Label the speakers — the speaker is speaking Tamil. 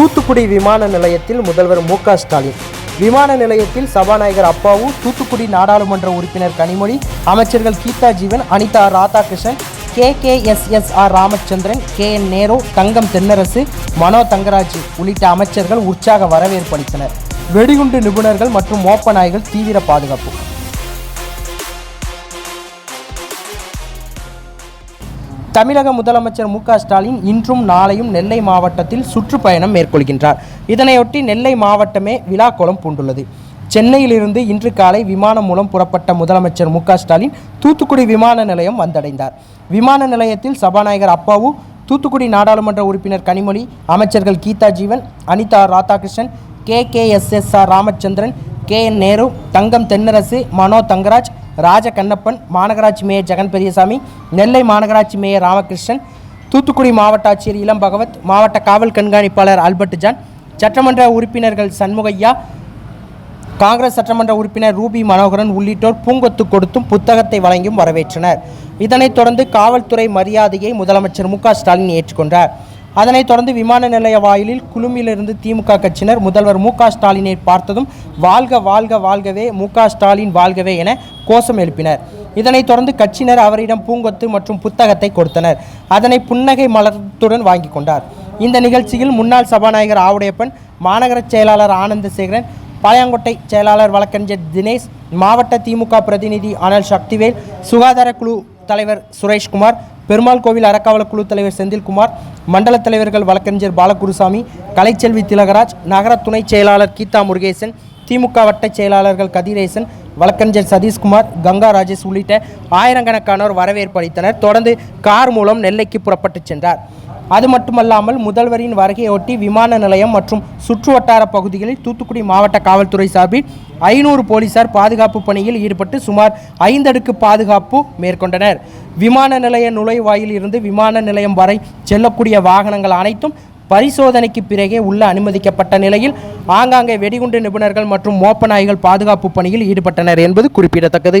Speaker 1: தூத்துக்குடி விமான நிலையத்தில் முதல்வர் மு ஸ்டாலின். விமான நிலையத்தில் சபாநாயகர் அப்பாவு தூத்துக்குடி நாடாளுமன்ற உறுப்பினர் கனிமொழி அமைச்சர்கள் Geetha Jeevan Anitha Radhakrishnan K K S S R Ramachandran K N Nehru Thangam Thennarasu Mano Thangaraj உள்ளிட்ட அமைச்சர்கள் உற்சாக வரவேற்பு அளித்தனர். வெடிகுண்டு நிபுணர்கள் மற்றும் மோப்ப நாய்கள் தீவிர பாதுகாப்பு. தமிழக முதலமைச்சர் மு ஸ்டாலின் இன்றும் நாளையும் நெல்லை மாவட்டத்தில் சுற்றுப்பயணம் மேற்கொள்கின்றார். இதனையொட்டி நெல்லை மாவட்டமே விழாக்கோலம் பூண்டுள்ளது. சென்னையிலிருந்து இன்று காலை விமானம் மூலம் புறப்பட்ட முதலமைச்சர் மு ஸ்டாலின் தூத்துக்குடி விமான நிலையம் வந்தடைந்தார். விமான நிலையத்தில் சபாநாயகர் அப்பாவு தூத்துக்குடி நாடாளுமன்ற உறுப்பினர் கனிமொழி அமைச்சர்கள் Geetha Jeevan Anitha Radhakrishnan K K S S R Ramachandran K N Nehru Thangam Thennarasu Mano Thangaraj Raja Kannappan மாநகராட்சி மேயர் ஜெகன் பெரியசாமி நெல்லை மாநகராட்சி மேயர் ராமகிருஷ்ணன் தூத்துக்குடி மாவட்ட ஆட்சியர் இளம் பகவத் மாவட்ட காவல் கண்காணிப்பாளர் ஆல்பர்ட் ஜான் சட்டமன்ற உறுப்பினர்கள் சண்முகையா காங்கிரஸ் சட்டமன்ற உறுப்பினர் ரூபி மனோகரன் உள்ளிட்டோர் பூங்கொத்து கொடுத்தும் புத்தகத்தை வழங்கியும் வரவேற்றனர். இதனைத் தொடர்ந்து காவல்துறை மரியாதையை முதலமைச்சர் மு ஸ்டாலின் ஏற்றுக்கொண்டார். அதனைத் தொடர்ந்து விமான நிலைய வாயிலில் குழுமிலிருந்து திமுக கட்சியினர் முதல்வர் மு ஸ்டாலினை பார்த்ததும் வாழ்க வாழ்க வாழ்கவே மு ஸ்டாலின் வாழ்கவே என கோஷம் எழுப்பினர். இதனைத் தொடர்ந்து கட்சியினர் அவரிடம் பூங்கொத்து மற்றும் புத்தகத்தை கொடுத்தனர். அதனை புன்னகை மலத்துடன் வாங்கி கொண்டார். இந்த நிகழ்ச்சியில் முன்னாள் சபாநாயகர் ஆவுடையப்பன் மாநகர செயலாளர் ஆனந்தசேகரன் பாளையங்கோட்டை செயலாளர் வழக்கறிஞர் தினேஷ் மாவட்ட திமுக பிரதிநிதி அனல் சக்திவேல் சுகாதார குழு தலைவர் சுரேஷ்குமார் பெருமாள் கோவில் அறக்காவல குழு தலைவர் செந்தில்குமார் மண்டல தலைவர்கள் வழக்கறிஞர் பாலகுருசாமி கலைச்செல்வி திலகராஜ் நகர துணை செயலாளர் கீதா முருகேசன் திமுக வட்ட செயலாளர்கள் கதிரேசன் வழக்கறிஞர் சதீஷ்குமார் கங்கா ராஜேஷ் உள்ளிட்ட ஆயிரக்கணக்கானோர் வரவேற்பு அளித்தனர். தொடர்ந்து கார் மூலம் நெல்லைக்கு புறப்பட்டு சென்றார். அது மட்டுமல்லாமல் முதல்வரின் வருகையொட்டி விமான நிலையம் மற்றும் சுற்றுவட்டார பகுதிகளில் தூத்துக்குடி மாவட்ட காவல்துறை சார்பில் ஐநூறு போலீசார் பாதுகாப்பு பணியில் ஈடுபட்டு சுமார் ஐந்தடுக்கு பாதுகாப்பு மேற்கொண்டனர். விமான நிலைய நுழைவாயில் இருந்து விமான நிலையம் வரை செல்லக்கூடிய வாகனங்கள் அனைத்தும் பரிசோதனைக்கு பிறகே உள்ள அனுமதிக்கப்பட்ட நிலையில் ஆங்காங்கே வெடிகுண்டு நிபுணர்கள் மற்றும் மோப்ப நாய்கள் பாதுகாப்பு பணியில் ஈடுபட்டனர் என்பது குறிப்பிடத்தக்கது.